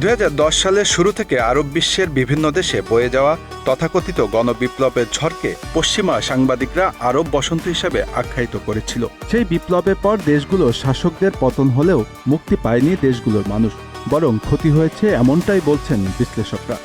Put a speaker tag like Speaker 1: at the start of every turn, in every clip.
Speaker 1: দু হাজার দশ সালের শুরু থেকে আরব বিশ্বের বিভিন্ন দেশে বয়ে যাওয়া তথাকথিত গণবিপ্লবের ঝড়কে পশ্চিমা সাংবাদিকরা আরব বসন্ত হিসাবে আখ্যায়িত করেছিল। সেই বিপ্লবের পর দেশগুলো শাসকদের পতন হলেও মুক্তি পায়নি দেশগুলোর মানুষ, বরং ক্ষতি হয়েছে এমনটাই বলছেন বিশ্লেষকরা।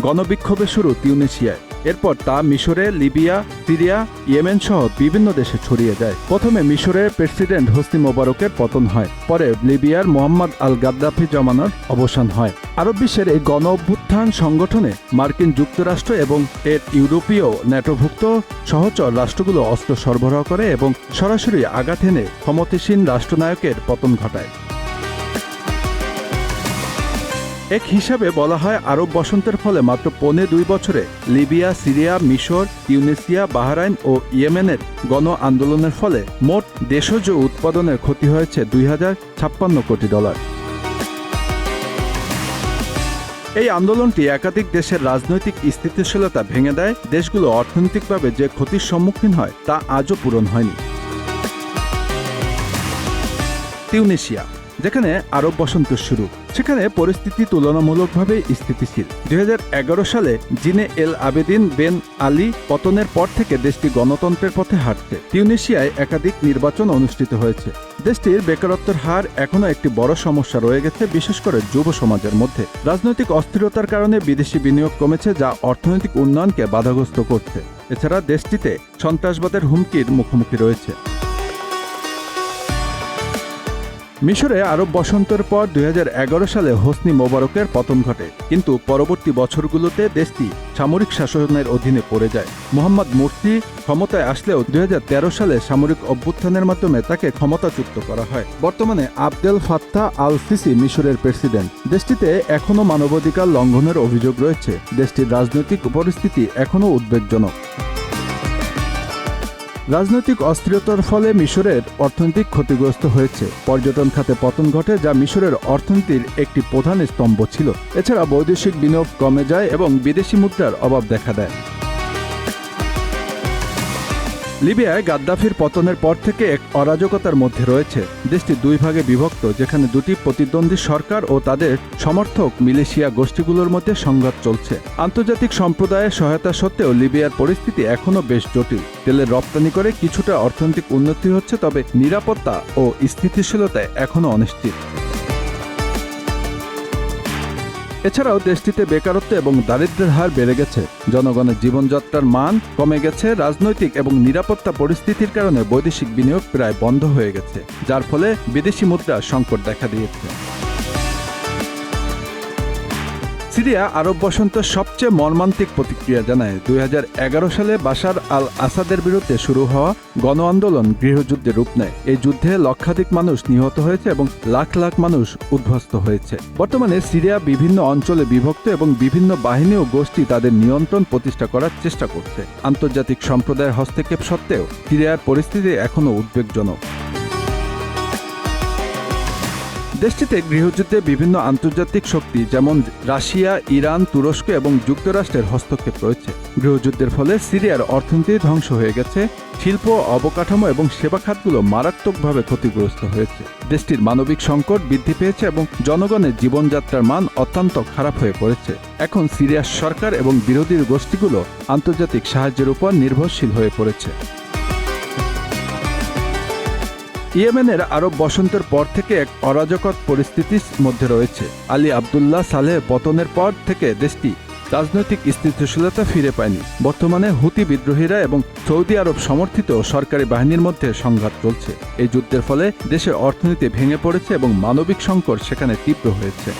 Speaker 1: গণবিক্ষোভের শুরু তিউনেশিয়ায়। এরপর তা মিশরে, লিবিয়া, সিরিয়া, ইয়েমেন সহ বিভিন্ন দেশে ছড়িয়ে যায়। প্রথমে মিশরের প্রেসিডেন্ট হোসনি মোবারকের পতন হয়, পরে লিবিয়ার মোহাম্মদ আল গাদ্দাফি জমানোর অবসান হয়। আরব বিশ্বের এই গণ অভ্যুত্থান সংগঠনে মার্কিন যুক্তরাষ্ট্র এবং এর ইউরোপীয় ন্যাটোভুক্ত সহচর রাষ্ট্রগুলো অস্ত্র সরবরাহ করে এবং সরাসরি আঘাত এনে ক্ষমতাসীন রাষ্ট্রনায়কের পতন ঘটায়। এক হিসাবে বলা হয় আরব বসন্তের ফলে মাত্র পৌনে দুই বছরে লিবিয়া, সিরিয়া, মিশর, ইউনেসিয়া, বাহরাইন ও ইয়েমেনের গণ আন্দোলনের ফলে মোট দেশজ উৎপাদনের ক্ষতি হয়েছে দুই হাজার ছাপ্পান্ন কোটি ডলার। এই আন্দোলনটি একাধিক দেশের রাজনৈতিক স্থিতিশীলতা ভেঙে দেয়, দেশগুলো অর্থনৈতিকভাবে যে ক্ষতির সম্মুখীন হয় তা আজও পূরণ হয়নি। তিউনেশিয়া, যেখানে আরব বসন্ত শুরু। সেখানে পরিস্থিতি তুলনামূলকভাবে স্থিতিশীল। দুই হাজার এগারো সালে জিনে এল আবেদিন বেন আলী পতনের পর থেকে দেশটি গণতন্ত্রের পথে হাঁটছে তিউনেশিয়ায় একাধিক নির্বাচন অনুষ্ঠিত হয়েছে। দেশটির বেকারত্বের হার এখনও একটি বড় সমস্যা রয়ে গেছে, বিশেষ করে যুব সমাজের মধ্যে। রাজনৈতিক অস্থিরতার কারণে বিদেশি বিনিয়োগ কমেছে যা অর্থনৈতিক উন্নয়নকে বাধাগ্রস্ত করছে। এছাড়া দেশটিতে সন্ত্রাসবাদের হুমকির মুখোমুখি রয়েছে। মিশরে আরব বসন্তের পর দুই হাজার এগারো সালে হোসনি মোবারকের পতন ঘটে। কিন্তু পরবর্তী বছরগুলোতে দেশটি সামরিক শাসনের অধীনে পড়ে যায়। মোহাম্মদ মুরসি ক্ষমতায় আসলেও দুই হাজার তেরো সালে সামরিক অভ্যুত্থানের মাধ্যমে তাকে ক্ষমতাচ্যুত করা হয়। বর্তমানে আবদেল ফাত্তা আল সিসি মিশরের প্রেসিডেন্ট। দেশটিতে এখনও মানবাধিকার লঙ্ঘনের অভিযোগ রয়েছে। দেশটির রাজনৈতিক পরিস্থিতি এখনও উদ্বেগজনক। রাজনৈতিক অস্থিরতার ফলে মিশরের অর্থনৈতিক ক্ষতিগ্রস্ত হয়েছে। পর্যটন খাতে পতন ঘটে, যা মিশরের অর্থনীতির একটি প্রধান স্তম্ভ ছিল। এছাড়া বৈদেশিক বিনিয়োগ কমে যায় এবং বিদেশি মুদ্রার অভাব দেখা দেয়। লিবিয়ায় গাদ্দাফির পতনের পর থেকে এক অরাজকতার মধ্যে রয়েছে। দেশটি দুই ভাগে বিভক্ত, যেখানে দুটি প্রতিদ্বন্দ্বী সরকার ও তাদের সমর্থক মিলেশিয়া গোষ্ঠীগুলোর মধ্যে সংঘাত চলছে। আন্তর্জাতিক সম্প্রদায়ের সহায়তা সত্ত্বেও লিবিয়ার পরিস্থিতি এখনও বেশ জটিল। তেলের রপ্তানি করে কিছুটা অর্থনৈতিক উন্নতি হচ্ছে, তবে নিরাপত্তা ও স্থিতিশীলতায় এখনও অনিশ্চিত। এছাড়াও দেশটিতে বেকারত্ব এবং দারিদ্র্যের হার বেড়ে গেছে। জনগণের জীবনযাত্রার মান কমে গেছে, রাজনৈতিক এবং নিরাপত্তা পরিস্থিতির কারণে বৈদেশিক বিনিয়োগ প্রায় বন্ধ হয়ে গেছে, যার ফলে বিদেশি মুদ্রা সংকট দেখা দিয়েছে। সিরিয়া আরব বসন্ত সবচেয়ে মর্মান্তিক প্রতিক্রিয়া জানায়। দুই হাজার এগারো সালে বাশার আল আসাদের বিরুদ্ধে শুরু হওয়া গণ আন্দোলন গৃহযুদ্ধে রূপ নেয়। এই যুদ্ধে লক্ষাধিক মানুষ নিহত হয়েছে এবং লাখ লাখ মানুষ উদ্ভস্ত হয়েছে। বর্তমানে সিরিয়া বিভিন্ন অঞ্চলে বিভক্ত এবং বিভিন্ন বাহিনী ও গোষ্ঠী তাদের নিয়ন্ত্রণ প্রতিষ্ঠা করার চেষ্টা করছে। আন্তর্জাতিক সম্প্রদায়ের হস্তক্ষেপ সত্ত্বেও সিরিয়ার পরিস্থিতি এখনও উদ্বেগজনক। দেশটিতে গৃহযুদ্ধে বিভিন্ন আন্তর্জাতিক শক্তি যেমন রাশিয়া, ইরান, তুরস্ক এবং যুক্তরাষ্ট্রের হস্তক্ষেপ রয়েছে। গৃহযুদ্ধের ফলে সিরিয়ার অর্থনীতি ধ্বংস হয়ে গেছে, শিল্প, অবকাঠামো এবং সেবা খাতগুলো মারাত্মকভাবে ক্ষতিগ্রস্ত হয়েছে। দেশটির মানবিক সংকট বৃদ্ধি পেয়েছে এবং জনগণের জীবনযাত্রার মান অত্যন্ত খারাপ হয়ে পড়েছে। এখন সিরিয়ার সরকার এবং বিরোধী গোষ্ঠীগুলো আন্তর্জাতিক সাহায্যের উপর নির্ভরশীল হয়ে পড়েছে। ইয়েমেনের আরব বসন্তের পর থেকে এক অরাজকত পরিস্থিতির মধ্যে রয়েছে। আলী আবদুল্লাহ সালেহ পতনের পর থেকে দেশটি রাজনৈতিক স্থিতিশীলতা ফিরে পায়নি। বর্তমানে হুতি বিদ্রোহীরা এবং সৌদি আরব সমর্থিত সরকারি বাহিনীর মধ্যে সংঘাত চলছে। এই যুদ্ধের ফলে দেশের অর্থনীতি ভেঙে পড়েছে এবং মানবিক সংকট সেখানে তীব্র হয়েছে।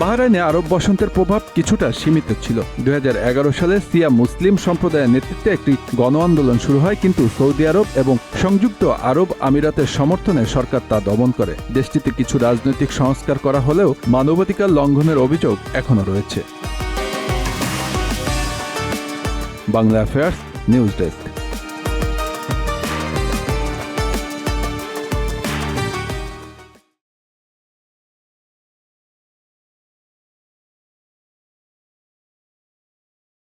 Speaker 1: বাহরাইনে আরব বসন্তের প্রভাব কিছুটা সীমিত ছিল। দু হাজার এগারো সালে সিয়া মুসলিম সম্প্রদায়ের নেতৃত্বে একটি গণ আন্দোলন শুরু হয়, কিন্তু সৌদি আরব এবং সংযুক্ত আরব আমিরাতের সমর্থনে সরকার তা দমন করে। দেশটিতে কিছু রাজনৈতিক সংস্কার করা হলেও মানবাধিকার লঙ্ঘনের অভিযোগ এখনও রয়েছে। Bangla affairs, news desk.